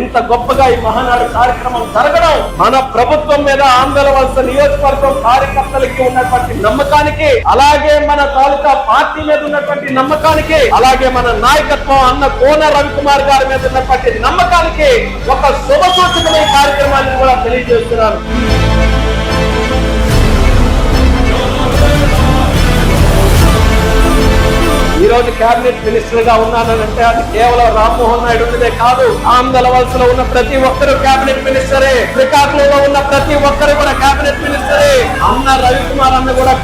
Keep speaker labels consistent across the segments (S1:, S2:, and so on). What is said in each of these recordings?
S1: ఇంత గొప్పగా ఈ మహానాడు కార్యక్రమం జరగడం మన ప్రభుత్వం మీద ఆందోళన వలస నియోజకవర్గం కార్యకర్తలకి ఉన్నటువంటి నమ్మకానికి అలాగే మన తాలూకా పార్టీ మీద ఉన్నటువంటి నమ్మకానికి అలాగే మన నాయకత్వం అన్న కోన రవికుమార్ గారి మీద ఉన్నటువంటి నమ్మకానికి ఒక శుభ సూచన కార్యక్రమాన్ని కూడా తెలియజేస్తున్నాను. రోజు కేబినెట్ మినిస్టర్గా ఉన్నానంటే అది కేవలం రామ్మోహన్ నాయుడు ఉన్నదే కాదు. ఆంధ్ర వలసలో ఉన్న ప్రతి ఒక్కరు కేబినెట్ మినిస్టరే. శ్రీకాకుళంలో ఉన్న ప్రతి ఒక్కరు కూడా కేబినెట్ మినిస్టరే. అన్న రవికుమార్ అన్న కూడా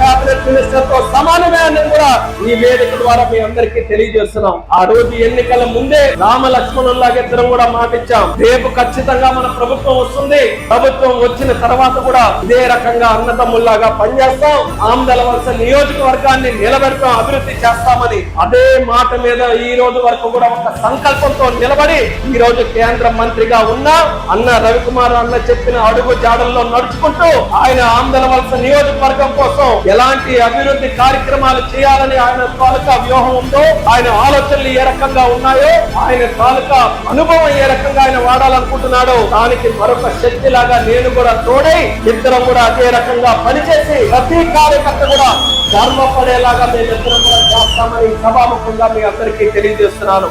S1: కేబినెట్ మినిస్టర్తో సమానమే అని కూడా ఈ వేదిక ద్వారా మీ అందరికీ తెలియజేస్తున్నాం. ఆ రోజు ఎన్నికల ముందే రామ లక్ష్మణుల్లాగా ఇద్దరం కూడా మాటిచ్చాం. రేపు ఖచ్చితంగా మన ప్రభుత్వం వస్తుంది. ప్రభుత్వం వచ్చిన తర్వాత కూడా ఇదే రకంగా అన్నదమ్ముల్లాగా పనిచేస్తాం. ఆమ్దల వలస నియోజకవర్గాన్ని నిలబెడతాం అభివృద్ధి చేస్తామని అదే మాట మీద ఈ రోజు వరకు కూడా ఒక సంకల్పంతో నిలబడి ఈ రోజు కేంద్ర మంత్రిగా ఉన్న అన్న రవికుమార్ అన్న చెప్పిన అడుగు జాడల్లో నడుచుకుంటూ ఆయన ఆమ్దల వలస నియోజకవర్గం కోసం ఎలాంటి అభివృద్ధి కార్యక్రమాలు చేయాలని ఆయన తాలూకా వ్యూహం ఉందో ఆయన ఆలోచనలు ఏ రకంగా ఉన్నాయో ఆయన తాలూకా అనుభవం ఏ రకంగా ఆయన వాడాలనుకుంటున్నాడో దానికి మరొక శక్తి లాగా నేను కూడా తోడై ఇద్దరం కూడా అదే రకంగా పనిచేసి ప్రతి కార్యకర్త కూడా గర్వపడేలాగా మేము ఇద్దరం కూడా చేస్తామని సభాముఖంగా మీ అందరికీ తెలియజేస్తున్నాను.